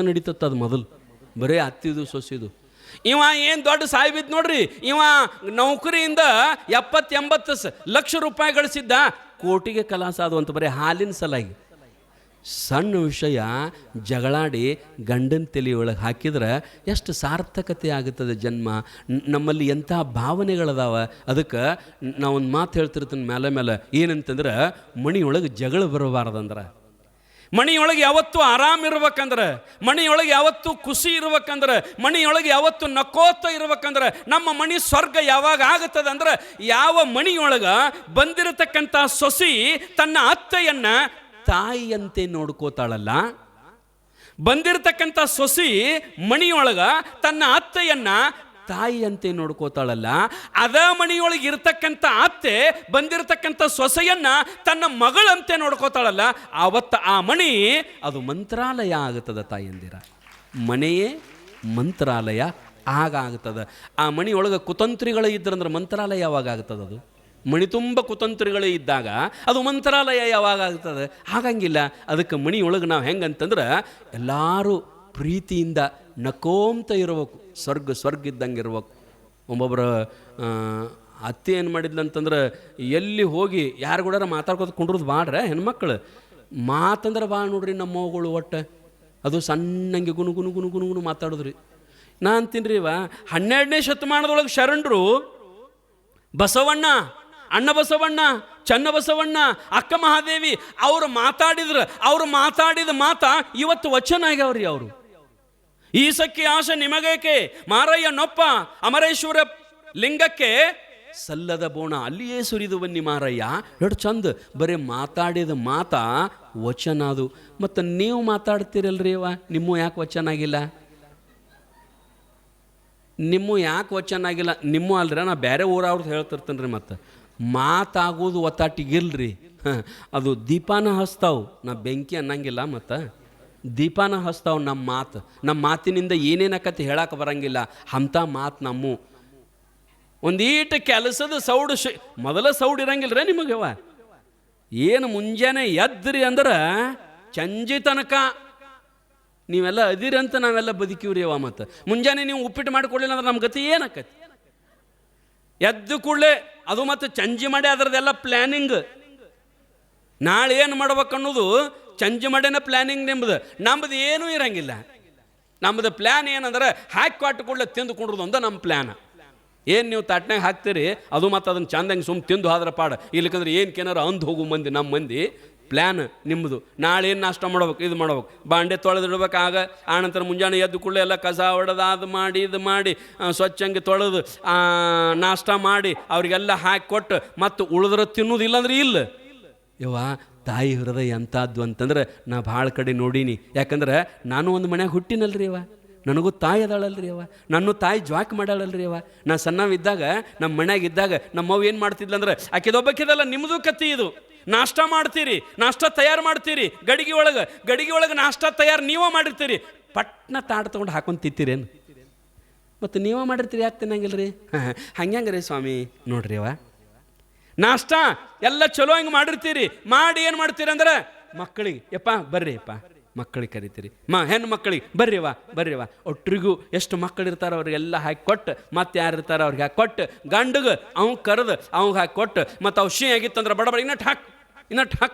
ನಡೀತತ್ತ ಅದು ಮೊದಲು. ಬರೀ ಅತ್ತಿದು ಸೊಸಿದು. ಇವ ಏನು ದೊಡ್ಡ ಸಾಯ್ಬಿದ್ ನೋಡ್ರಿ, ಇವ ನೌಕರಿಯಿಂದ ಎಪ್ಪತ್ತು ಎಂಬತ್ತು ಲಕ್ಷ ರೂಪಾಯಿ ಗಳಿಸಿದ್ದ ಕೋಟಿಗೆ ಕಲಾಸ ಅದು ಅಂತ ಬರೀ ಹಾಲಿನ ಸಲಾಗಿ. ಸಣ್ಣ ವಿಷಯ, ಜಗಳಾಡಿ ಗಂಡನ ತಲೆಯೊಳಗೆ ಹಾಕಿದ್ರೆ ಎಷ್ಟು ಸಾರ್ಥಕತೆ ಆಗುತ್ತದೆ ಜನ್ಮ. ನಮ್ಮಲ್ಲಿ ಎಂಥ ಭಾವನೆಗಳದಾವ. ಅದಕ್ಕೆ ನಾವೊಂದು ಮಾತು ಹೇಳ್ತಿರ್ತೀನಿ ಮೇಲೆ ಮೇಲೆ ಏನಂತಂದ್ರೆ ಮಣಿಯೊಳಗೆ ಜಗಳ ಬರಬಾರ್ದಂದ್ರೆ. ಮಣಿಯೊಳಗೆ ಯಾವತ್ತೂ ಆರಾಮ್ ಇರ್ಬೇಕಂದ್ರೆ, ಮಣಿಯೊಳಗೆ ಯಾವತ್ತೂ ಖುಷಿ ಇರ್ಬೇಕಂದ್ರೆ, ಮಣಿಯೊಳಗೆ ಯಾವತ್ತೂ ನಕೋತ ಇರ್ಬೇಕಂದ್ರೆ, ನಮ್ಮ ಮಣಿ ಸ್ವರ್ಗ ಯಾವಾಗ ಆಗುತ್ತದೆ ಅಂದ್ರೆ ಯಾವ ಮಣಿಯೊಳಗೆ ಬಂದಿರತಕ್ಕಂಥ ಸೊಸಿ ತನ್ನ ಅತ್ತೆಯನ್ನ ತಾಯಿಯಂತೆ ನೋಡ್ಕೋತಾಳಲ್ಲ. ಬಂದಿರತಕ್ಕಂಥ ಸೊಸಿ ಮಣಿಯೊಳಗ ತನ್ನ ಅತ್ತೆಯನ್ನ ತಾಯಿಯಂತೆ ನೋಡ್ಕೋತಾಳಲ್ಲ, ಅದ ಮಣಿಯೊಳಗೆ ಇರ್ತಕ್ಕಂಥ ಅತ್ತೆ ಬಂದಿರತಕ್ಕಂಥ ಸೊಸೆಯನ್ನ ತನ್ನ ಮಗಳಂತೆ ನೋಡ್ಕೋತಾಳಲ್ಲ ಆವತ್ತ ಆ ಮಣಿ ಅದು ಮಂತ್ರಾಲಯ ಆಗುತ್ತದ ತಾಯಿಯಂದಿರ ಮನೆಯೇ ಮಂತ್ರಾಲಯ ಆಗ ಆಗ್ತದ ಆ ಮಣಿಯೊಳಗೆ ಕುತಂತ್ರಿಗಳು ಇದ್ರಂದ್ರೆ ಮಂತ್ರಾಲಯ ಯಾವಾಗ ಆಗ್ತದೆ ಅದು? ಮಣಿ ತುಂಬ ಕುತಂತ್ರಿಗಳೇ ಇದ್ದಾಗ ಅದು ಮಂತ್ರಾಲಯ ಯಾವಾಗ ಆಗ್ತದೆ ಆಗಂಗಿಲ್ಲ ಅದಕ್ಕೆ ಮಣಿಯೊಳಗೆ ನಾವು ಹೆಂಗಂತಂದ್ರೆ ಎಲ್ಲರೂ ಪ್ರೀತಿಯಿಂದ ನಕೋಂತ ಇರ್ಬೇಕು. ಸ್ವರ್ಗ ಸ್ವರ್ಗ ಇದ್ದಂಗೆ ಇರ್ಬೇಕು ಒಬ್ಬೊಬ್ಬರ ಅತ್ತೆ ಏನು ಮಾಡಿದ್ಲಂತಂದ್ರೆ, ಎಲ್ಲಿ ಹೋಗಿ ಯಾರು ಕೂಡ ಮಾತಾಡ್ಕೋತ ಕುಂಡ್ರದು ಬಾಡ್ರೆ ಹೆಣ್ಮಕ್ಳು. ಮಾತಂದ್ರೆ ಬಾ ನೋಡ್ರಿ ನಮ್ಮ ಮಗಳು ಒಟ್ಟು. ಅದು ಸಣ್ಣಂಗೆ ಗುನು ಗುನು ಗುನು ಗುನು ಗುನು ಮಾತಾಡೋದ್ರಿ. ನಾ ಅಂತೀನಿ ಇವ, ಹನ್ನೆರಡನೇ ಶತಮಾನದೊಳಗೆ ಶರಣರು, ಬಸವಣ್ಣ, ಅಣ್ಣ ಬಸವಣ್ಣ, ಚನ್ನ ಬಸವಣ್ಣ, ಅಕ್ಕ ಮಹಾದೇವಿ, ಅವರು ಮಾತಾಡಿದ್ರು, ಅವರು ಮಾತಾಡಿದ ಮಾತಾ ಇವತ್ತು ವಚನ ಆಗ್ಯಾವ್ರಿ ಅವರು. ಈಸಕ್ಕೆ ಆಶೆ ನಿಮಗೇಕೆ? ಮಾರಯ್ಯ ನೊಪ್ಪ ಅಮರೇಶ್ವರ ಲಿಂಗಕ್ಕೆ ಸಲ್ಲದ ಬೋಣ, ಅಲ್ಲಿಯೇ ಸುರಿದು ಬನ್ನಿ ಮಾರಯ್ಯ. ಎರಡು ಚಂದ, ಬರೀ ಮಾತಾಡಿದ ಮಾತ ವಚನ ಅದು. ಮತ್ತು ನೀವು ಮಾತಾಡ್ತೀರಲ್ರಿ ಅವ ನಿಮ್ಮ ಯಾಕೆ ವಚನ ಆಗಿಲ್ಲ? ನಿಮ್ಮ ಯಾಕೆ ವಚನ ಆಗಿಲ್ಲ? ನಿಮ್ಮ ಅಲ್ರಿ, ನಾ ಬೇರೆ ಊರವ್ರದ್ದು ಹೇಳ್ತಿರ್ತೇನೆ ರೀ ಮತ್ತು. ಮಾತಾಗೋದು ಒತ್ತಾಟಿಗಿಲ್ರಿ ಅದು ದೀಪಾನ ಹಚ್ತಾವು, ನಾ ಬೆಂಕಿ ಅನ್ನಂಗಿಲ್ಲ ಮತ್ತು. ದೀಪಾನ ಹಸ್ತಾವ ನಮ್ಮ ಮಾತು. ನಮ್ಮ ಮಾತಿನಿಂದ ಏನೇನಕತಿ ಹೇಳಕ್ಕೆ ಬರಂಗಿಲ್ಲ. ಅಂಥ ಮಾತು ನಮ್ಮ. ಒಂದೀಟು ಕೆಲಸದ ಸೌಡು ಶ ಮೊದಲ ಸೌಡು ಇರಂಗಿಲ್ಲ ರೀ ಅವ? ಏನು ಮುಂಜಾನೆ ಎದ್ರಿ ಅಂದ್ರೆ ಚಂಜಿ ತನಕ ನೀವೆಲ್ಲ ಅದಿರಿ ಅಂತ ನಾವೆಲ್ಲ ಬದುಕಿವ್ರಿ ಅವ ಮತ್ತು ಮುಂಜಾನೆ ನೀವು ಉಪ್ಪಿಟ್ಟು ಮಾಡಿಕೊಡ್ಲಿಲ್ಲ ಅಂದ್ರೆ ನಮ್ಮ ಗತಿ ಏನಕ್ಕತಿ ಎದ್ದು ಕೂಡಲೇ ಅದು ಮತ್ತು ಚಂಜಿ ಮಾಡಿ ಅದರದೆಲ್ಲ ಪ್ಲ್ಯಾನಿಂಗ್ ನಾಳೆ ಏನು ಮಾಡ್ಬೇಕು ಅನ್ನೋದು ಚಂಜಿ ಮಾಡಿನ ಪ್ಲ್ಯಾನಿಂಗ್ ನಿಮ್ಮದು ನಮ್ಮದು ಏನೂ ಇರಂಗಿಲ್ಲ. ನಮ್ಮದು ಪ್ಲ್ಯಾನ್ ಏನಂದ್ರೆ ಹಾಕಿ ಕೊಟ್ಟು ಕೂಡಲೇ ತಿಂದು ನಮ್ಮ ಪ್ಲ್ಯಾನ್ ಏನು ನೀವು ತಟ್ನಾಗ ಹಾಕ್ತೀರಿ? ಅದು ಮತ್ತು ಅದನ್ನು ಚಂದಂಗೆ ಸುಮ್ಮ ತಿಂದು ಹೋದ್ರೆ ಪಾಡ. ಇಲ್ಲಕಂದ್ರೆ ಏನು ಕೇನಾರ ಅಂದು ಹೋಗು ಮಂದಿ, ನಮ್ಮ ಮಂದಿ. ಪ್ಲ್ಯಾನ್ ನಿಮ್ಮದು ನಾಳೆ ಏನು ನಾಷ್ಟ ಮಾಡ್ಬೇಕು, ಇದು ಮಾಡ್ಬೇಕು. ಬಾಂಡೆ ತೊಳೆದಿಡ್ಬೇಕು ಆಗ ಆನಂತರ ಮುಂಜಾನೆ ಎದ್ದು ಕೂಡಲೇ ಎಲ್ಲ ಕಸ ಹೊಡೆದು ಅದು ಮಾಡಿ, ಇದು ಮಾಡಿ ಸ್ವಚ್ಛಂಗೆ ತೊಳೆದು ನಾಷ್ಟ ಮಾಡಿ, ಅವರಿಗೆಲ್ಲ ಹಾಕಿ ಕೊಟ್ಟು, ಮತ್ತು ಉಳಿದ್ರೆ ತಿನ್ನೋದು ಅಂದ್ರೆ ಇಲ್ಲ. ಯವ್ವ ತಾಯಿ ಹೃದಯ ಎಂಥದ್ದು ಅಂತಂದ್ರೆ ನಾ ಭಾಳ ಕಡೆ ನೋಡೀನಿ. ಯಾಕಂದ್ರೆ ನಾನು ಒಂದು ಮನ್ಯಾಗ ಹುಟ್ಟಿನಲ್ರಿ ಅವ. ನನಗೂ ತಾಯಿ ಅದಾಳಲ್ರಿ ಅವ. ನನ್ನ ತಾಯಿ ಜ್ವಾಕ್ ಮಾಡಾಳಲ್ರಿ ಅವ. ನಾ ಸಣ್ಣವಿದ್ದಾಗ, ನಮ್ಮ ಮನ್ಯಾಗ ಇದ್ದಾಗ ನಮ್ಮವ್ವ ಏನು ಮಾಡ್ತಿದ್ಲಂದ್ರೆ ಆಕೆದೊಬ್ಬಕ್ಕಿದಲ್ಲ ನಿಮ್ಮದು ಕತ್ತಿ ಇದು. ನಾಷ್ಟ ಮಾಡ್ತೀರಿ, ನಾಷ್ಟ ತಯಾರು ಮಾಡ್ತೀರಿ. ಗಡಿಗೆ ಒಳಗೆ ಗಡಿಗೆ ಒಳಗೆ ನಾಷ್ಟ ತಯಾರು ನೀವೇ ಮಾಡಿರ್ತೀರಿ. ಪಟ್ನ ತಾಡ ತೊಗೊಂಡು ಹಾಕೊಂಡು ತಿಂತೀರೇನು? ಮತ್ತು ನೀವೇ ಮಾಡಿರ್ತೀರಿ, ಯಾಕೆ ತಿನ್ನಂಗಿಲ್ಲ ರೀ ಹಂಗ್ಯಾಂಗ ರೀ ಸ್ವಾಮಿ? ನೋಡ್ರಿ ಅವ. ನಾಷ್ಟ ಎಲ್ಲ ಚಲೋ ಹಿಂಗೆ ಮಾಡಿರ್ತೀರಿ. ಮಾಡಿ ಏನು ಮಾಡ್ತೀರಿ ಅಂದ್ರೆ, ಮಕ್ಕಳಿಗೆ, ಯಪ್ಪ, ಬರ್ರಿ, ಯಪ್ಪ. ಮಕ್ಕಳಿಗೆ ಕರಿತೀರಿ. ಮಾ ಹೆಣ್ಣು ಮಕ್ಕಳಿಗೆ ಬರ್ರಿವ ಬರ್ರಿವ ಒಟ್ಟರಿಗೂ ಎಷ್ಟು ಮಕ್ಕಳು ಇರ್ತಾರೋ ಅವ್ರಿಗೆಲ್ಲ ಹಾಕಿ ಕೊಟ್ಟು, ಮತ್ತೆ ಯಾರು ಇರ್ತಾರೋ ಅವ್ರಿಗೆ ಹಾಕಿ ಕೊಟ್ಟು, ಗಂಡಗೆ ಅವ್ನು ಕರೆದು ಅವ್ಗೆ ಹಾಕಿ ಕೊಟ್ಟು, ಮತ್ತು ಆಗಿತ್ತು ಆಗಿತ್ತಂದ್ರೆ ಬಡಬಡ ಬಡ ಇನ್ನಟ್ಟು ಹಾಕ್ ಇನ್ನಟ್ಟು ಹಾಕ್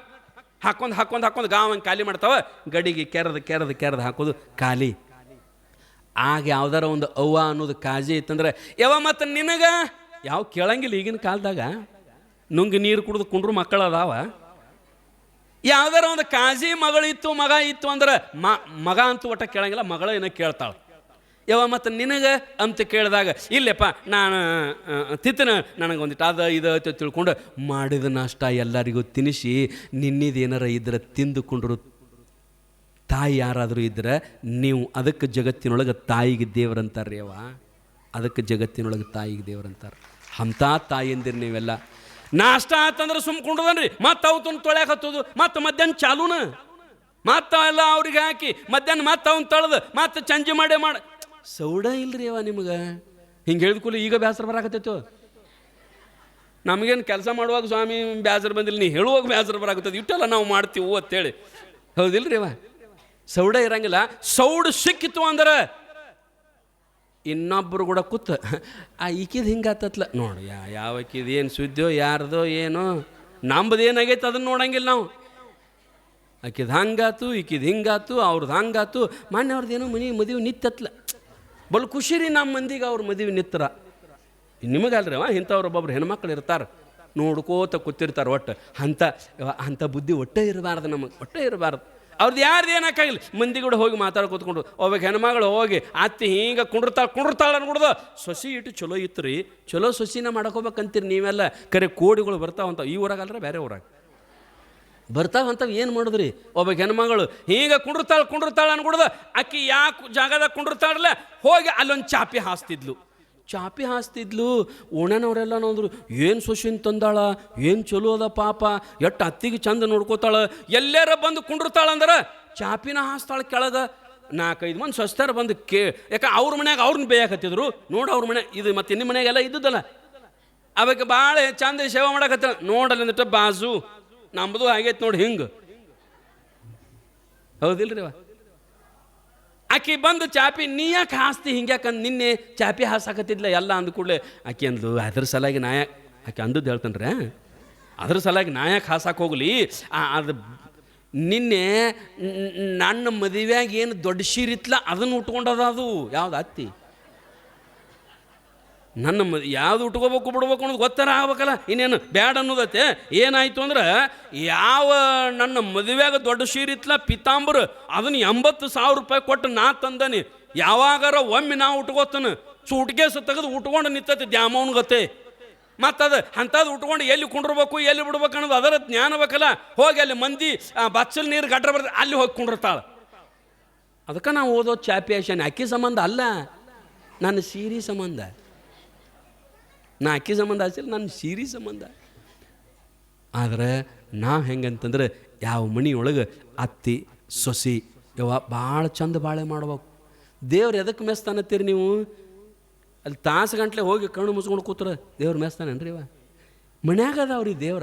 ಹಾಕೊಂಡು ಹಾಕೊಂಡು ಹಾಕೊಂಡು ಗಾವಂಗೆ ಖಾಲಿ ಮಾಡ್ತಾವ. ಗಡಿಗೆ ಕೆರೆದು ಕೆರೆದು ಕೆರೆದು ಹಾಕೋದು ಖಾಲಿ. ಆಗ ಯಾವ್ದಾರ ಒಂದು ಅವ್ವ ಅನ್ನೋದು ಕಾಜಿ ಇತ್ತಂದ್ರೆ ಯಾವ ಮತ್ತು ನಿನಗ? ಯಾವ ಕೇಳಂಗಿಲ್ಲ ಈಗಿನ ಕಾಲದಾಗ. ನುಂಗಿ ನೀರು ಕುಡಿದು ಕುಂಡ್ರು ಮಕ್ಕಳು ಅದಾವ. ಯಾವ್ದಾರ ಒಂದು ಕಾಜಿ ಮಗಳಿತ್ತು, ಮಗ ಇತ್ತು ಅಂದ್ರೆ ಮ, ಮಗ ಅಂತೂ ಒಟ್ಟ ಕೇಳಂಗಿಲ್ಲ, ಮಗಳ ಏನೋ ಕೇಳ್ತಾಳೆ. ಯಾವ ಮತ್ತು ನಿನಗೆ ಅಂತ ಕೇಳಿದಾಗ, ಇಲ್ಲಪ್ಪ, ನಾನು ತಿತ್ತನ ನನಗೆ ಒಂದಿಟ್ಟು ಅದು, ಇದು ಅಂತ ತಿಳ್ಕೊಂಡು ಮಾಡಿದ ನಾಷ್ಟ ಎಲ್ಲರಿಗೂ ತಿನ್ನಿಸಿ ನಿನ್ನಿದು ಏನಾರ ಇದ್ರೆ ತಿಂದುಕೊಂಡ್ರು ತಾಯಿ ಯಾರಾದರೂ ಇದ್ರೆ ನೀವು ಅದಕ್ಕೆ ಜಗತ್ತಿನೊಳಗೆ ತಾಯಿಗೆ ದೇವ್ರಂತಾರೆ ಅವ ಅದಕ್ಕೆ ಜಗತ್ತಿನೊಳಗೆ ತಾಯಿಗೆ ದೇವರಂತಾರೆ ಅಂಥ ತಾಯಿಯಂದಿರು ನೀವೆಲ್ಲ. ನಾಷ್ಟ ಆತಂದ್ರೆ ಸುಮ್ ಕುಂಡದನ್ರಿ ಮತ್ತೆ ಅವು ತುಂಬ ತೊಳ್ಯಾಕ ಹತ್ತೋದು. ಮತ್ತೆ ಮಧ್ಯಾಹ್ನ ಚಾಲೂನ? ಮತ್ತೆ ಎಲ್ಲ ಅವ್ರಿಗೆ ಹಾಕಿ ಮಧ್ಯಾಹ್ನ ಮತ್ತೆ ಅವ್ನು ತೊಳೆದು, ಮತ್ತೆ ಚಂಜಿ ಮಾಡೇ ಮಾಡ. ಸೌಡ ಇಲ್ರಿ ಅವ ನಿಮ್ಗೆ? ಹಿಂಗೆ ಹೇಳಿದ ಕೂಲಿ ಈಗ ಬೇಸರ ಬರಾಕತ್ತೈತು? ನಮಗೇನು ಕೆಲಸ ಮಾಡುವಾಗ ಸ್ವಾಮಿ ಬೇಸರ ಬಂದಿಲ್ಲ, ನೀ ಹೇಳುವಾಗ ಬೇಸರ ಬರಾಕತ್ತದ ಇಟ್ಟೆಲ್ಲ ನಾವು ಮಾಡ್ತೀವಿ ಅಂತೇಳಿ. ಹೌದಿಲ್ರಿ ಅವ? ಸೌಡ ಇರಂಗಿಲ್ಲ. ಸೌಡು ಸಿಕ್ಕಿತು ಅಂದ್ರೆ ಇನ್ನೊಬ್ಬರು ಕೂಡ ಕೂತ್, ಆ, ಈಕಿದು ಹಿಂಗಾತತ್ಲ ನೋಡಿ, ಯಾ ಯಾವ ಆಕಿದು ಏನು ಸುದ್ದಿಯೋ, ಯಾರ್ದೋ ಏನೋ, ನಂಬದ ಏನಾಗೈತೆ ಅದನ್ನ ನೋಡಂಗಿಲ್ಲ ನಾವು. ಆಕಿದು ಹಂಗಾತು, ಈಕಿದ ಹಿಂಗಾತು ಅವ್ರದ್ದು ಹಂಗಾತು ಮೊನ್ನೆ ಅವ್ರದ್ದು ಏನೋ ಮನೆ, ಮದುವೆ ನಿತ್ತತ್ಲ. ಬಲ್ ಖುಷಿ ರೀ ನಮ್ಮ ಮಂದಿಗೆ ಅವ್ರ ಮದುವೆ ನಿತ್ತರ. ನಿಮಗಲ್ರಿ ಅವ ಇಂಥವ್ರೊಬ್ಬೊಬ್ರು ಹೆಣ್ಮಕ್ಳು ಇರ್ತಾರೆ. ನೋಡ್ಕೋತ ಕೂತಿರ್ತಾರೆ ಒಟ್ಟು. ಅಂಥ ಅಂಥ ಬುದ್ಧಿ ಒಟ್ಟೇ ಇರಬಾರ್ದು ನಮಗೆ, ಒಟ್ಟೇ ಇರಬಾರ್ದು. ಅವ್ರದ್ದು ಯಾರ್ದು ಏನಕ್ಕಾಗಿಲ್ಲ ಮಂದಿ ಕೂಡ ಹೋಗಿ ಮಾತಾಡಿ ಕೂತ್ಕೊಂಡು ಒಬ್ಬ ಹೆಣ್ಮಗಳು ಹೋಗಿ ಅತ್ತಿ ಹಿಂಗೆ ಕುಂಡಿರ್ತಾಳೆ ಕುಂಡಿರ್ತಾಳೆ ಅನ್ಕೊಡ್ದು, ಸೊಸಿ ಇಟ್ಟು ಚಲೋ ಇತ್ತು ರೀ ಚಲೋ ಸೊಸಿನ ಮಾಡ್ಕೋಬೇಕಂತೀರಿ ನೀವೆಲ್ಲ, ಕರೆ ಕೋಡಿಗಳು ಬರ್ತಾವಂತ, ಈ ಊರಾಗಲ್ರ ಬೇರೆ ಊರಾಗ? ಬರ್ತಾವಂತವು ಏನು ಮಾಡಿದ್ರಿ? ಒಬ್ಬ ಹೆಣ್ಮಗಳು ಹೀಗೆ ಕುಂಡಿರ್ತಾಳೆ ಕುಂಡಿರ್ತಾಳೆ ಅನ್ಕೊಡ್ದು, ಅಕ್ಕಿ ಯಾಕೆ ಜಾಗದಾಗ ಕುಂಡಿರ್ತಾಳಲ್ಲ ಹೋಗಿ ಅಲ್ಲೊಂದು ಚಾಪಿ ಹಾಸ್ತಿದ್ಲು. ಚಾಪಿ ಹಾಸ್ತಿದ್ಲು. ಓಣನವರೆಲ್ಲ ಅಂದರು, ಏನು ಸೊಸಿನ್ ತಂದಾಳ? ಏನು ಚಲೋ ಅದ ಪಾಪ? ಎಟ್ಟು ಅತ್ತಿಗೆ ಚಂದ ನೋಡ್ಕೋತಾಳ? ಎಲ್ಲಾರ ಬಂದು ಕುಂಡಿರ್ತಾಳ ಅಂದ್ರೆ ಚಾಪಿನ ಹಾಸ್ತಾಳ ಕೆಳಗೆ ನಾಲ್ಕೈದು ಮಂದಿ ಸ್ವಸ್ಥರ ಬಂದು ಕೇ, ಯಾಕೆ ಅವ್ರ ಮನ್ಯಾಗ ಅವ್ರನ್ನ ಬೇಯಕತ್ತಿದ್ರು. ನೋಡು ಅವ್ರ ಮನೆ, ಇದು ಮತ್ತೆ ನಿಮ್ಮ ಮನೆಯಾಗೆಲ್ಲ ಇದ್ದದಲ್ಲ ಅವಕ್ಕೆ ಭಾಳ ಚಂದ ಸೇವೆ ಮಾಡಕತ್ತ ನೋಡಲ್ಲ ಅಂದಿಟ್ಟು ಬಾಜು ನಮ್ಮದು ಆಗೈತೆ ನೋಡಿ ಹಿಂಗೆ. ಹೌದಿಲ್ರಿ ಆಕಿ ಬಂದು ಚಾಪಿ, ನೀ ಯಾಕೆ ಹಾಸ್ತಿ ಹಿಂಗ್ಯಾಕಂದ್ ನಿನ್ನೆ ಚಾಪಿ ಹಾಸಾಕತ್ತಿದ್ಲ? ಎಲ್ಲ ಅಂದ ಕೂಡಲೇ, ಆಕಿ ಅಂದ್ಲು, ಅದ್ರ ಸಲಾಗಿ ನಾ ಯಾಕೆ ಆಕೆ ಅಂದದ್ದು ಹೇಳ್ತಾನ್ರೆ ಅದ್ರ ಸಲಾಗಿ ನಾ ಯಾಕೆ ಹೋಗಲಿ? ಹೋಗ್ಲಿ ಅದು ನಿನ್ನೆ ನನ್ನ ಮದುವೆಯಾಗ ಏನು ದೊಡ್ಡ ಶೀರಿತ್ಲ ಅದನ್ನು ಉಟ್ಕೊಂಡದ ಅದು. ಯಾವ್ದು ಅತ್ತಿ? ನನ್ನ ಯಾವುದು ಉಟ್ಕೋಬೇಕು, ಬಿಡ್ಬೇಕು ಅನ್ನೋದು ಗೊತ್ತಾರ ಆಗ್ಬೇಕಲ್ಲ. ಇನ್ನೇನು ಬ್ಯಾಡ್ ಅನ್ನೋದತ್ತೆ. ಏನಾಯ್ತು ಅಂದ್ರೆ, ಯಾವ ನನ್ನ ಮದುವೆಯಾಗ ದೊಡ್ಡ ಸೀರಿತ್ಲ ಪಿತಾಂಬರು, ಅದನ್ನ ಎಂಬತ್ತು ಸಾವಿರ ರೂಪಾಯಿ ಕೊಟ್ಟು ನಾ ತಂದನಿ. ಯಾವಾಗಾರ ಒಮ್ಮೆ ನಾ ಉಟ್ಕೋತಾನೆ. ಸೂಟ್ಕೇಸ್ ತೆಗೆದು ಉಟ್ಕೊಂಡು ನಿಂತತಿ ದ್ಯಾಮವನ್ ಮತ್ತು ಅದು ಅಂಥದ್ದು ಉಟ್ಕೊಂಡು ಎಲ್ಲಿ ಕುಂಡಿರ್ಬೇಕು, ಎಲ್ಲಿ ಬಿಡ್ಬೇಕು ಅನ್ನೋದು ಅದರ ಜ್ಞಾನ ಬೇಕಲ್ಲ. ಹೋಗಿ ಅಲ್ಲಿ ಮಂದಿ ಬಚ್ಚಲ್ ನೀರು ಗಡ್ರ ಬರ್ತದೆ ಅಲ್ಲಿ ಹೋಗಿ ಕುಂಡಿರ್ತಾಳೆ. ಅದಕ್ಕೆ ನಾವು ಓದೋ ಚಾಪಿಯೇಷನ್ ಅಕ್ಕಿ ಸಂಬಂಧ ಅಲ್ಲ. ನನ್ನ ಸೀರಿ ಸಂಬಂಧ. ನಾ ಅಕ್ಕಿ ಸಂಬಂಧ ಹಚ್ಚಿಲ್ಲ ನನ್ನ ಸೀರೆ ಸಂಬಂಧ. ಆದರೆ ನಾವು ಹೆಂಗಂತಂದ್ರೆ ಯಾವ ಮನೆಯೊಳಗೆ ಅತ್ತಿ, ಸೊಸಿ ಯಾವ ಭಾಳ ಚಂದ ಬಾಳೆ ಮಾಡ್ಬೇಕು. ದೇವ್ರು ಎದಕ್ಕೆ ಮೆಸ್ತಾನತ್ತೀರಿ ನೀವು? ಅಲ್ಲಿ ತಾಸು ಗಂಟ್ಲೆ ಹೋಗಿ ಕಣ್ಣು ಮುಚ್ಕೊಂಡು ಕೂತ್ರ ದೇವ್ರು ಮೆಸ್ತಾನೇನ್ರಿ ಇವ ಮನ್ಯಾಗ ಅದಾವ್ರಿ ದೇವ್ರ?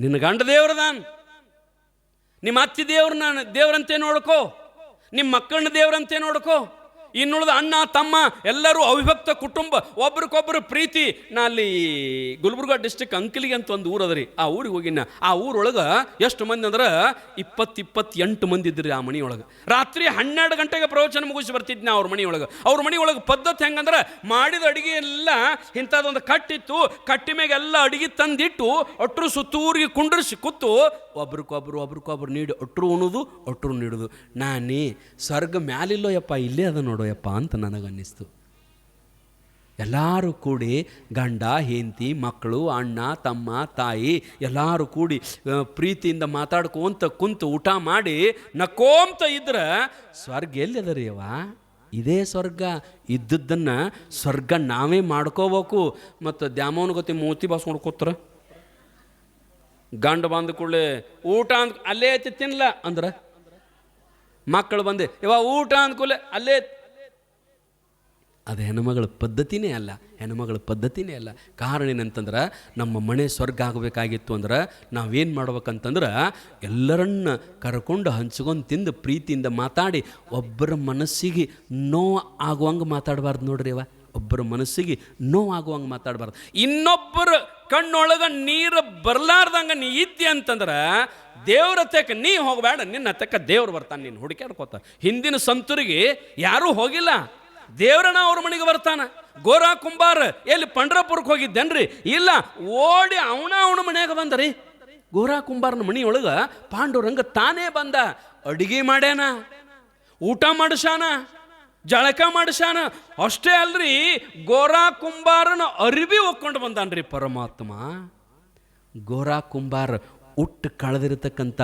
ನಿನ್ನ ಗಂಡ ದೇವ್ರದಾನ್ ನಿಮ್ಮ ಅತ್ತಿ ದೇವ್ರನ್ನ ದೇವ್ರಂತೆ ನೋಡ್ಕೋ. ನಿಮ್ಮ ಮಕ್ಕಳನ್ನ ದೇವ್ರಂತೆ ನೋಡ್ಕೋ. ಇನ್ನುಳಿದ ಅಣ್ಣ, ತಮ್ಮ ಎಲ್ಲರೂ ಅವಿಭಕ್ತ ಕುಟುಂಬ, ಒಬ್ರಿಗೊಬ್ರು ಪ್ರೀತಿ. ನಾ ಅಲ್ಲಿ ಗುಲ್ಬರ್ಗ ಡಿಸ್ಟಿಕ್ ಅಂಕಲಿಗೆ ಅಂತ ಒಂದು ಊರದ ರೀ ಆ ಊರಿಗೆ ಹೋಗಿನ. ಆ ಊರೊಳಗೆ ಎಷ್ಟು ಮಂದಿ ಅಂದ್ರೆ? ಇಪ್ಪತ್ತು ಇಪ್ಪತ್ತೆಂಟು ಮಂದಿ ಇದ್ರಿ ಆ ಮನೆಯೊಳಗೆ. ರಾತ್ರಿ ಹನ್ನೆರಡು ಗಂಟೆಗೆ ಪ್ರವಚನ ಮುಗಿಸಿ ಬರ್ತಿದ್ನ ಅವ್ರ ಮನೆಯೊಳಗೆ. ಅವ್ರ ಮನೆಯೊಳಗೆ ಪದ್ಧತಿ ಹೆಂಗಂದ್ರೆ? ಮಾಡಿದ ಅಡುಗೆ ಎಲ್ಲ ಇಂಥದ್ದೊಂದು ಕಟ್ಟಿತ್ತು. ಕಟ್ಟಿ ಮ್ಯಾಗ ಎಲ್ಲ ಅಡಿಗೆ ತಂದಿಟ್ಟು ಒಟ್ಟರು ಸುತ್ತೂರಿಗೆ ಕುಂಡ್ರಿಸಿ ಕೂತು ಒಬ್ರಿಗೊಬ್ರು ಒಬ್ರಿಗೊಬ್ರು ನೀಡಿ ಒಟ್ಟರು ಉಣುದು ಒಟ್ಟರು ನೀಡುದು. ನಾನೇ ಸ್ವರ್ಗ ಮ್ಯಾಲಿಲ್ಲೋ ಯಪ್ಪ ಇಲ್ಲೇ ಅದ ನೋಡೋ. ಯಪ್ಪ ಅಂತ ನನಗನ್ನಿಸ್ತು. ಎಲ್ಲರೂ ಕೂಡಿ ಗಂಡ, ಹೆಂಡತಿ, ಮಕ್ಕಳು, ಅಣ್ಣ, ತಮ್ಮ, ತಾಯಿ ಎಲ್ಲರೂ ಕೂಡಿ ಪ್ರೀತಿಯಿಂದ ಮಾತಾಡ್ಕೊಂತ ಕುಂತು ಊಟ ಮಾಡಿ ನಕ್ಕೋಂತ ಇದ್ರೆ ಸ್ವರ್ಗ ಎಲ್ಲಿದೆ ಅವ ಇದೇ ಸ್ವರ್ಗ. ಇದ್ದದ್ದನ್ನು ಸ್ವರ್ಗ ನಾವೇ ಮಾಡ್ಕೋಬೇಕು. ಮತ್ತು ದ್ಯಾಮವನ ಗೊತ್ತಿ ಮೂತಿ ಬಾಸ್ಕೊಂಡು ಕೂತ್ರ. ಗಂಡ ಬಂದ ಕೂಡಲೇ ಊಟ ಅಂದ್ ಅಲ್ಲೇ ಐತಿ ತಿನ್ಲ ಅಂದ್ರೆ ಮಕ್ಕಳು ಬಂದೆ ಇವ ಊಟ ಅಂದ್ಕೂಲೆ ಅಲ್ಲೇ ಅದು ಹೆಣ್ಮಗಳ ಪದ್ಧತಿನೇ ಅಲ್ಲ, ಹೆಣ್ಮಗಳ ಪದ್ಧತಿನೇ ಅಲ್ಲ. ಕಾರಣ ಏನಂತಂದ್ರೆ, ನಮ್ಮ ಮನೆ ಸ್ವರ್ಗ ಆಗಬೇಕಾಗಿತ್ತು ಅಂದ್ರೆ ನಾವೇನು ಮಾಡ್ಬೇಕಂತಂದ್ರೆ, ಎಲ್ಲರನ್ನ ಕರ್ಕೊಂಡು ಹಂಚ್ಕೊಂಡು ತಿಂದು ಪ್ರೀತಿಯಿಂದ ಮಾತಾಡಿ ಒಬ್ಬರ ಮನಸ್ಸಿಗೆ ನೋ ಆಗುವಂಗೆ ಮಾತಾಡಬಾರ್ದು ನೋಡ್ರಿ ಅವ. ಒಬ್ಬರ ಮನಸ್ಸಿಗೆ ನೋವು ಆಗುವಂಗೆ ಮಾತಾಡಬಾರ್ದು. ಇನ್ನೊಬ್ಬರ ಕಣ್ಣೊಳಗೆ ನೀರು ಬರಲಾರ್ದಂಗೆ ನೀ ಇದ್ದಿ ಅಂತಂದ್ರೆ, ದೇವ್ರ ಹತ್ತಕ್ಕೆ ನೀ ಹೋಗಬೇಡ, ನಿನ್ನ ಹತ್ತಕ್ಕೆ ದೇವ್ರು ಬರ್ತಾನೆ, ನೀನು ಹುಡುಕ್ಯಾಡ್ಕೋತ. ಹಿಂದಿನ ಸಂತರಿಗೆ ಯಾರೂ ಹೋಗಿಲ್ಲ. ದೇವ್ರನ ಅವ್ರ ಮನೆಗೆ ಬರ್ತಾನ. ಗೋರಾ ಕುಂಬಾರ, ಎಲ್ಲಿ ಪಂಡ್ರಪುರಕ್ಕೆ ಹೋಗಿದ್ದೇನ್ರಿ? ಇಲ್ಲ, ಓಡಿ ಅವನ ಅವನ ಮನ್ಯಾಗ ಬಂದರಿ. ಗೋರಾ ಕುಂಬಾರನ ಮನೆಯೊಳಗೆ ಪಾಂಡುರಂಗ ತಾನೇ ಬಂದ. ಅಡಿಗೆ ಮಾಡ್ಯಾನ, ಊಟ ಮಾಡಿಸಾನ, ಜಳಕ ಮಾಡಿಸಾನ. ಅಷ್ಟೇ ಅಲ್ರಿ ಗೋರಾ ಕುಂಬಾರನ ಅರಿವಿ ಒಕ್ಕೊಂಡು ಬಂದಾನ್ರಿ ಪರಮಾತ್ಮ. ಗೋರಾ ಕುಂಬಾರ ಉಟ್ಟು ಕಳೆದಿರತಕ್ಕಂಥ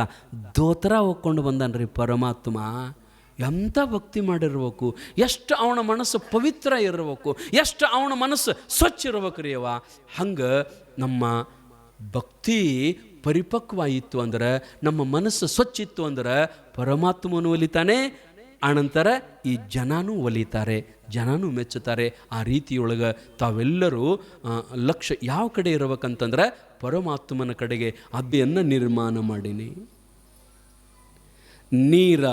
ದೋತರ ಒಕ್ಕೊಂಡು ಬಂದಾನ್ರಿ ಪರಮಾತ್ಮ. ಎಂಥ ಭಕ್ತಿ ಮಾಡಿರ್ಬೇಕು? ಎಷ್ಟು ಅವನ ಮನಸ್ಸು ಪವಿತ್ರ ಇರಬೇಕು? ಎಷ್ಟು ಅವನ ಮನಸ್ಸು ಸ್ವಚ್ಛ ಇರಬೇಕು ರೀ ಅವ ಹಂಗೆ ನಮ್ಮ ಭಕ್ತಿ ಪರಿಪಕ್ವ ಇತ್ತು ಅಂದ್ರೆ, ನಮ್ಮ ಮನಸ್ಸು ಸ್ವಚ್ಛ ಇತ್ತು ಅಂದ್ರೆ, ಪರಮಾತ್ಮನು ಒಲಿತಾನೆ, ಆನಂತರ ಈ ಜನನೂ ಒಲಿತಾರೆ, ಜನನೂ ಮೆಚ್ಚುತ್ತಾರೆ. ಆ ರೀತಿಯೊಳಗೆ ತಾವೆಲ್ಲರೂ ಲಕ್ಷ ಯಾವ ಕಡೆ ಇರಬೇಕಂತಂದ್ರೆ, ಪರಮಾತ್ಮನ ಕಡೆಗೆ ಅದ್ದೆಯನ್ನು ನಿರ್ಮಾಣ ಮಾಡೀನಿ. ನೀರ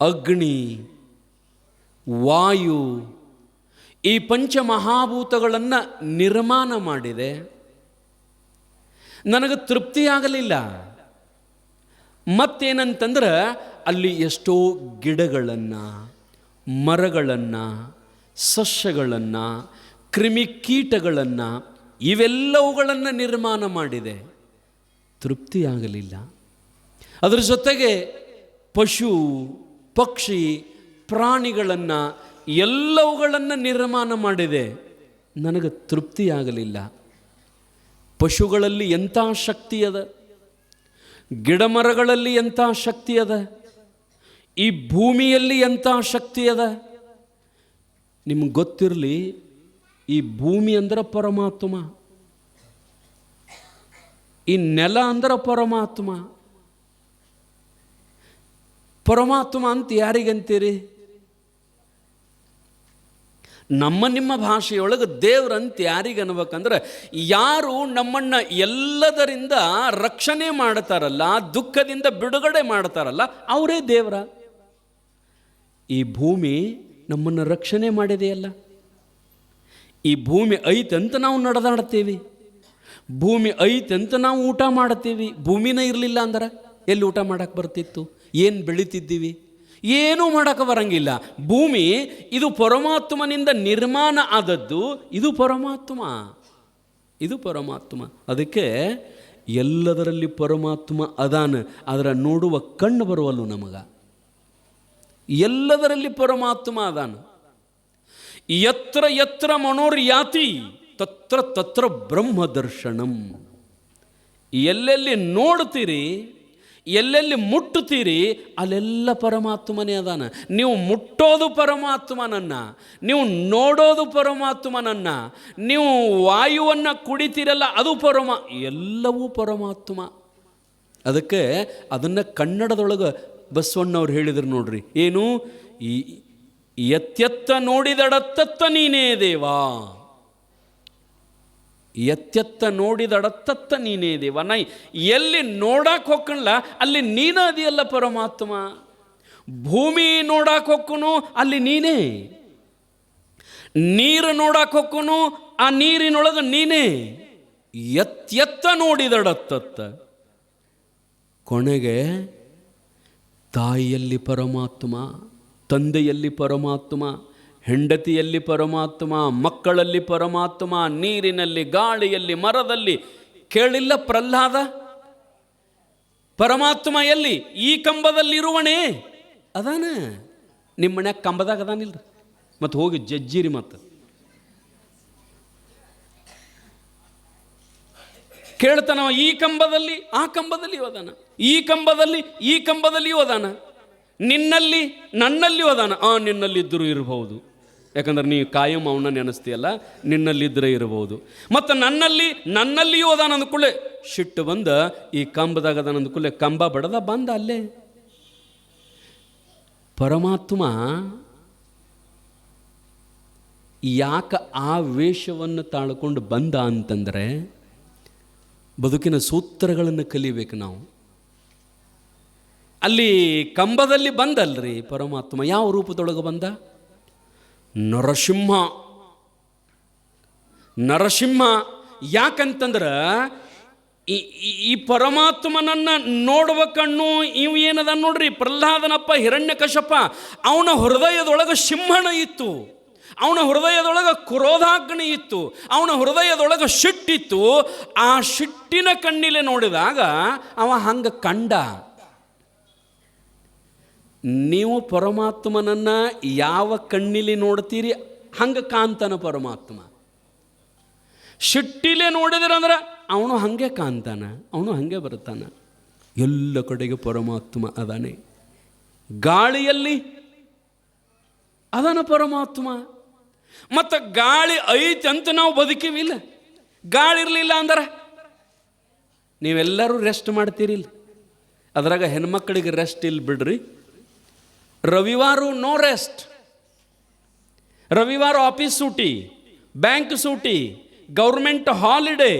ಅಗ್ನಿ, ವಾಯು ಈ ಪಂಚಮಹಾಭೂತಗಳನ್ನು ನಿರ್ಮಾಣ ಮಾಡಿದೆ. ನನಗೆ ತೃಪ್ತಿಯಾಗಲಿಲ್ಲ. ಮತ್ತೇನಂತಂದ್ರೆ ಅಲ್ಲಿ ಎಷ್ಟೋ ಗಿಡಗಳನ್ನು, ಮರಗಳನ್ನು, ಸಸ್ಯಗಳನ್ನು, ಕ್ರಿಮಿಕೀಟಗಳನ್ನು ಇವೆಲ್ಲವುಗಳನ್ನು ನಿರ್ಮಾಣ ಮಾಡಿದೆ. ತೃಪ್ತಿಯಾಗಲಿಲ್ಲ. ಅದರ ಜೊತೆಗೆ ಪಶು ಪಕ್ಷಿ ಪ್ರಾಣಿಗಳನ್ನು ಎಲ್ಲವುಗಳನ್ನು ನಿರ್ಮಾಣ ಮಾಡಿದೆ. ನನಗೆ ತೃಪ್ತಿಯಾಗಲಿಲ್ಲ ಪಶುಗಳಲ್ಲಿ ಎಂಥ ಶಕ್ತಿ ಅದ? ಗಿಡಮರಗಳಲ್ಲಿ ಎಂಥ ಶಕ್ತಿ ಅದ? ಈ ಭೂಮಿಯಲ್ಲಿ ಎಂಥ ಶಕ್ತಿ ಅದ? ನಿಮ್ಗೆ ಗೊತ್ತಿರಲಿ, ಈ ಭೂಮಿ ಅಂದ್ರೆ ಪರಮಾತ್ಮ. ಈ ನೆಲ ಅಂದ್ರೆ ಪರಮಾತ್ಮ. ಪರಮಾತ್ಮ ಅಂತ ಯಾರಿಗಂತೀರಿ? ನಮ್ಮ ನಿಮ್ಮ ಭಾಷೆಯೊಳಗೆ ದೇವ್ರಂತ ಯಾರಿಗೆ ಅನ್ಬೇಕಂದ್ರೆ ಯಾರು ನಮ್ಮನ್ನ ಎಲ್ಲದರಿಂದ ರಕ್ಷಣೆ ಮಾಡ್ತಾರಲ್ಲ, ದುಃಖದಿಂದ ಬಿಡುಗಡೆ ಮಾಡ್ತಾರಲ್ಲ, ಅವರೇ ದೇವರ. ಈ ಭೂಮಿ ನಮ್ಮನ್ನು ರಕ್ಷಣೆ ಮಾಡಿದೆಯಲ್ಲ ಈ ಭೂಮಿ ಐತಂತ ನಾವು ನಡೆದಾಡ್ತೀವಿ. ಭೂಮಿ ಐತಂತ ನಾವು ಊಟ ಮಾಡ್ತೀವಿ. ಭೂಮಿನೇ ಇರಲಿಲ್ಲ ಅಂದ್ರೆ ಎಲ್ಲಿ ಊಟ ಮಾಡಕ್ಕೆ ಬರ್ತಿತ್ತು? ಏನು ಬೆಳೀತಿದ್ದೀವಿ? ಏನೂ ಮಾಡೋಕೆ ಬರಂಗಿಲ್ಲ. ಭೂಮಿ, ಇದು ಪರಮಾತ್ಮನಿಂದ ನಿರ್ಮಾಣ ಆದದ್ದು ಇದು ಪರಮಾತ್ಮ. ಇದು ಪರಮಾತ್ಮ. ಅದಕ್ಕೆ ಎಲ್ಲದರಲ್ಲಿ ಪರಮಾತ್ಮ ಅದಾನ, ಅದರ ನೋಡುವ ಕಣ್ಣು ಬರುವಲ್ಲು ನಮಗ. ಎಲ್ಲದರಲ್ಲಿ ಪರಮಾತ್ಮ ಅದಾನ. ಯತ್ರ ಯತ್ರ ಮನೋರ್ಯಾತಿ, ತತ್ರ ತತ್ರ ಬ್ರಹ್ಮ ದರ್ಶನಂ ಎಲ್ಲೆಲ್ಲಿ ನೋಡ್ತೀರಿ ಎಲ್ಲೆಲ್ಲಿ ಮುಟ್ಟುತ್ತೀರಿ, ಅಲ್ಲೆಲ್ಲ ಪರಮಾತ್ಮನೇ ಅದಾನ. ನೀವು ಮುಟ್ಟೋದು ಪರಮಾತ್ಮನನ್ನ, ನೀವು ನೋಡೋದು ಪರಮಾತ್ಮನನ್ನ, ನೀವು ವಾಯುವನ್ನು ಕುಡಿತೀರಲ್ಲ, ಅದು ಪರಮ, ಎಲ್ಲವೂ ಪರಮಾತ್ಮ. ಅದಕ್ಕೆ ಅದನ್ನು ಕನ್ನಡದೊಳಗೆ ಬಸವಣ್ಣವ್ರು ಹೇಳಿದ್ರು ನೋಡ್ರಿ, ಏನು? ಈ ಎತ್ತೆತ್ತ ನೋಡಿದಡತ್ತತ್ತ ನೀನೇ ದೇವಾ. ಎತ್ತೆತ್ತ ನೋಡಿದಡತ್ತತ್ತ ನೀನೇ ದೇವ. ನೈ, ಎಲ್ಲಿ ನೋಡಕ್ಕೆ ಹೋಗ್ಕಣ್ಲ ಅಲ್ಲಿ ನೀನ ಅದಿಯಲ್ಲ ಪರಮಾತ್ಮ. ಭೂಮಿ ನೋಡಕ್ಕೆ ಹೊಕ್ಕನು, ಅಲ್ಲಿ ನೀನೇ. ನೀರು ನೋಡಕ್ಕೆ ಹೊಕ್ಕನು, ಆ ನೀರಿನೊಳಗೆ ನೀನೇ. ಎತ್ತೆತ್ತ ನೋಡಿದಡತ್ತತ್ತ ಕೊನೆಗೆ, ತಾಯಿಯಲ್ಲಿ ಪರಮಾತ್ಮ, ತಂದೆಯಲ್ಲಿ ಪರಮಾತ್ಮ ಹೆಂಡತಿಯಲ್ಲಿ ಪರಮಾತ್ಮ, ಮಕ್ಕಳಲ್ಲಿ ಪರಮಾತ್ಮ, ನೀರಿನಲ್ಲಿ, ಗಾಳಿಯಲ್ಲಿ, ಮರದಲ್ಲಿ. ಕೇಳಿಲ್ಲ ಪ್ರಹ್ಲಾದ? ಪರಮಾತ್ಮ ಎಲ್ಲಿ? ಈ ಕಂಬದಲ್ಲಿರುವಣೇ ಅದಾನ. ನಿಮ್ಮ ಮನ್ಯಾಗ ಕಂಬದಾಗ ಅದಾನಿಲ್ಲ ಮತ್ತು ಹೋಗಿ ಜಜ್ಜಿರಿ ಮತ್ತು. ಕೇಳ್ತಾನ ಈ ಕಂಬದಲ್ಲಿ, ಆ ಕಂಬದಲ್ಲಿಯೂ ಅದಾನ. ಈ ಕಂಬದಲ್ಲಿ, ಈ ಕಂಬದಲ್ಲಿಯೂ ಅದಾನ. ನಿನ್ನಲ್ಲಿ ನನ್ನಲ್ಲಿಯೂ ಅದಾನ. ಆ ನಿನ್ನಲ್ಲಿದ್ದರೂ ಇರಬಹುದು. ಯಾಕಂದ್ರೆ ನೀವು ಕಾಯಂ ಅವನ ನೆನೆಸ್ತೀಯಲ್ಲ ನಿನ್ನಲ್ಲಿದ್ದರೆ ಇರಬಹುದು. ಮತ್ತು ನನ್ನಲ್ಲಿ, ನನ್ನಲ್ಲಿಯೂ ಅದಾನ ಅಂದ್ಕೊಳ್ಳೆ ಸಿಟ್ಟು ಬಂದ, ಈ ಕಂಬದಾಗ ಅದಾನ ಅಂದ್ಕೊಳ್ಳೆ ಕಂಬ ಬಡದ ಬಂದ ಅಲ್ಲೇ. ಪರಮಾತ್ಮ ಯಾಕ ಆ ವೇಷವನ್ನು ತಾಳ್ಕೊಂಡು ಬಂದ ಅಂತಂದರೆ, ಬದುಕಿನ ಸೂತ್ರಗಳನ್ನು ಕಲಿಬೇಕು ನಾವು. ಅಲ್ಲಿ ಕಂಬದಲ್ಲಿ ಬಂದಲ್ರಿ ಪರಮಾತ್ಮ, ಯಾವ ರೂಪದೊಳಗೆ ಬಂದ? ನರಸಿಂಹ. ನರಸಿಂಹ ಯಾಕಂತಂದ್ರೆ ಈ, ಈ- ಪರಮಾತ್ಮನನ್ನ ನೋಡುವ ಕಣ್ಣು ಇವು ಏನದ ನೋಡ್ರಿ? ಪ್ರಹ್ಲಾದನಪ್ಪ ಹಿರಣ್ಯಕಶಪ ಅವನ ಹೃದಯದೊಳಗೆ ಸಿಂಹಣ ಇತ್ತು. ಅವನ ಹೃದಯದೊಳಗೆ ಕ್ರೋಧಾಗ್ನಿ ಇತ್ತು. ಅವನ ಹೃದಯದೊಳಗೆ ಸಿಟ್ಟಿತ್ತು. ಆ ಸಿಟ್ಟಿನ ಕಣ್ಣಿಲೆ ನೋಡಿದಾಗ ಅವ ಹಂಗೆ ಕಂಡ. ನೀವು ಪರಮಾತ್ಮನನ್ನು ಯಾವ ಕಣ್ಣಿಲಿ ನೋಡ್ತೀರಿ, ಹಂಗೆ ಕಾಂತಾನ ಪರಮಾತ್ಮ. ಶಿಟ್ಟಿಲೆ ನೋಡಿದ್ರಂದ್ರೆ ಅವನು ಹಾಗೆ ಕಾಂತಾನ, ಅವನು ಹಾಗೆ ಬರ್ತಾನ. ಎಲ್ಲ ಕಡೆಗೆ ಪರಮಾತ್ಮ ಅದಾನೆ. ಗಾಳಿಯಲ್ಲಿ ಅದನ ಪರಮಾತ್ಮ. ಮತ್ತು ಗಾಳಿ ಐತಿ ಅಂತ ನಾವು ಬದುಕಿವಿಲ್ಲ. ಗಾಳಿ ಇರಲಿಲ್ಲ ಅಂದ್ರೆ ನೀವೆಲ್ಲರೂ ರೆಸ್ಟ್ ಮಾಡ್ತೀರಿಲ್ಲ. ಅದ್ರಾಗ ಹೆಣ್ಮಕ್ಳಿಗೆ ರೆಸ್ಟ್ ಇಲ್ಲ ಬಿಡ್ರಿ रविवार नो रेस्ट। रविवार ऑफ़िस सूटी बैंक सूटी गवर्नमेंट हॉलिडे।